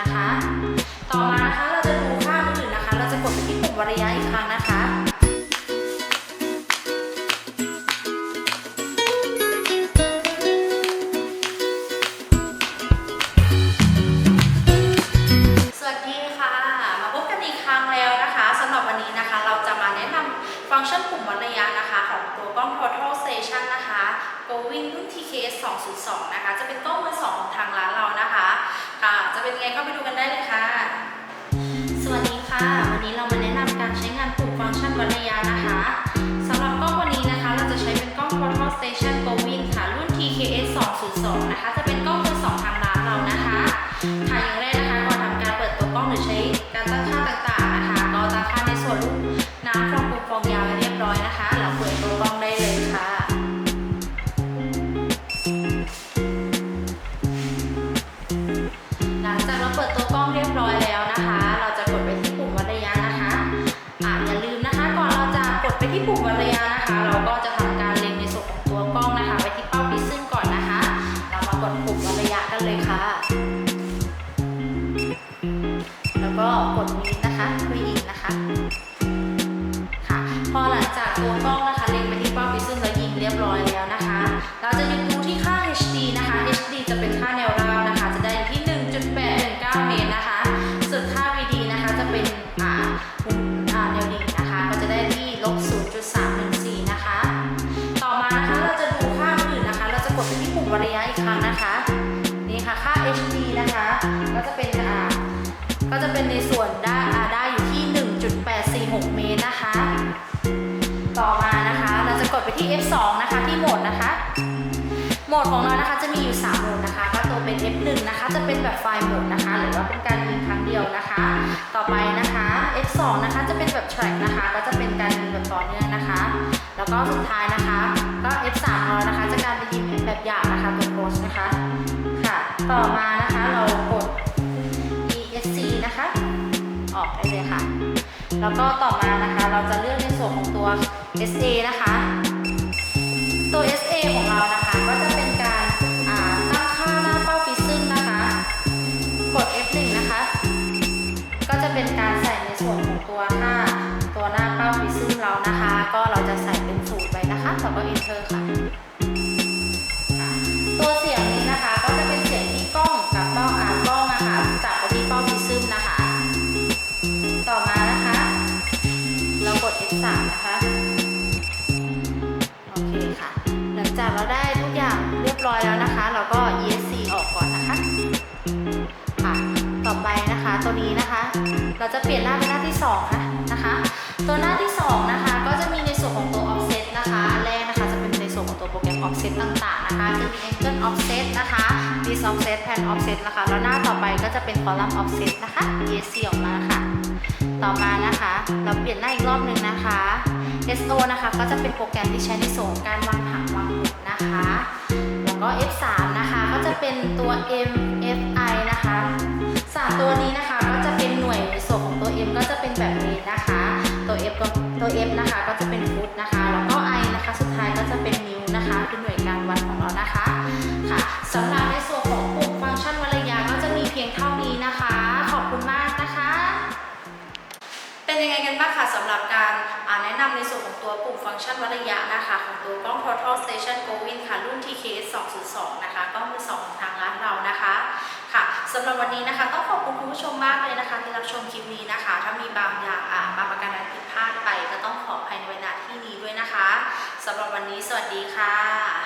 นะคะ ต่อมานะคะเราจะดูค่าอื่นๆนะคะ เราจะกดไปที่ปุ่มวริยะอีกครั้งนะคะสวัสดีค่ะมาพบกันอีกครั้งแล้วนะคะสำหรับวันนี้นะคะเราจะมาแนะนำฟังก์ชันปุ่มวัดระยะนะคะ ของตัวกล้อง Total Station นะคะ Going รุ่น TKS 202 นะคะ จะเป็นกล้องมือสองของทางร้านเรานะคะค่ะจะเป็นไงก็ไปดูกันได้เลยค่ะ สวัสดีค่ะ วันนี้เรามาแนะนำการใช้งานปุ่มฟังก์ชันวัด ก็กดวีดนะคะวีอินนะคะ ค่ะ พอหลังจากตัวกล้องนะคะเล็งไปที่เป้าพิซึ่งแล้วยิงเรียบร้อยแล้วนะคะ เราจะยึดดูที่ค่า HD นะคะ HD จะเป็นค่าแนวราบนะคะ จะได้อยู่ที่ 1.819 เมตรนะคะ ส่วนค่า VD นะคะจะเป็นอ่ามุมอ่าแนวดิ่งนะคะ ก็จะได้ที่ลบ0.314นะคะ ต่อมานะคะเราจะดูค่าอื่นนะคะ เราจะกดไปที่ปุ่มริยะอีกครั้งนะคะ นี่ค่ะค่า HD นะคะ ก็จะเป็นอ่า ก็จะเป็นในส่วนได้อ่าได้อยู่ที่ 1.846 เมตรนะคะ ต่อมานะคะ เราจะกดไปที่ F2 นะคะที่โหมดนะคะ โหมดของเรานะคะจะมีอยู่ 3 โหมดนะคะ ก็ตัวเป็น F1 นะคะจะเป็นแบบไฟล์โหมดนะคะ หรือว่าเป็นการยิงครั้งเดียวนะคะ ต่อไปนะคะ F2 นะคะจะเป็นแบบ track นะคะ ก็จะเป็นการยิงแบบต่อเนื่องนะคะ แล้วก็สุดท้ายนะคะก็ F3 ของเรานะคะจะการไปยิงแบบหยาบนะคะตัวโพสนะคะ ค่ะ ต่อมานะคะเรากด แล้วก็ต่อมานะคะเราจะเลือกในส่วนของตัว SA นะคะ ตัว SA ของเรานะคะก็จะเป็นการาตั้งค่าหน้าเป้าปิซึ่งนะคะ กด F1 นะคะ ก็จะเป็นการใส่ในส่วนของตัวค่าตัวหน้าเป้าปิซึ่งเรานะคะ ก็เราจะใส่เป็นสูตรไว้นะคะแล้วก็ Enter ค่ะ 3 นะคะ โอเคค่ะ หลังจากเราได้ทุกอย่างเรียบร้อยแล้วนะคะ เราก็ ESC ออกก่อนนะคะ ค่ะ ต่อไปนะคะตัวนี้นะคะ เราจะเปลี่ยนหน้าเป็นหน้าที่2นะนะคะ ตัวหน้าที่2นะคะก็จะมีในส่วนของตัว offset นะคะ แรกนะคะจะเป็นในส่วนของตัวโปรแกรม offset ต่างๆนะคะ จะมี angle offset นะคะ dis offset pan offset นะคะ แล้วหน้าต่อไปก็จะเป็น column offset นะคะ ESC ออกมาค่ะ ต่อมานะคะ เราเปลี่ยนหน้าอีกรอบหนึ่งนะคะ SO นะคะ ก็จะเป็นโปรแกรมที่ใช้ในส่วนของการวางผังวางหมุดนะคะ แล้วก็ F3 นะคะ ก็จะเป็นตัว MFI นะคะสามตัวนี้นะคะ ก็จะเป็นหน่วยส่วนของตัว M ก็จะเป็นแบบนี้นะคะ ตัว F ก็ตัว F นะคะ ก็จะเป็น ในส่วนของตัวปุ่มฟังก์ชันวัดระยะนะคะของตัวกล้อง Portal Station Govin ค่ะ รุ่น TKS 202 นะคะกล้องมือสองของทางร้านเรานะคะค่ะสำหรับวันนี้นะคะต้องขอบคุณคุณผู้ชมมากเลยนะคะที่รับชมคลิปนี้นะคะ ถ้ามีบางอย่างอ่าบางประการใดผิดพลาดไป ก็ต้องขออภัยในเวลาที่นี้ด้วยนะคะสำหรับวันนี้สวัสดีค่ะ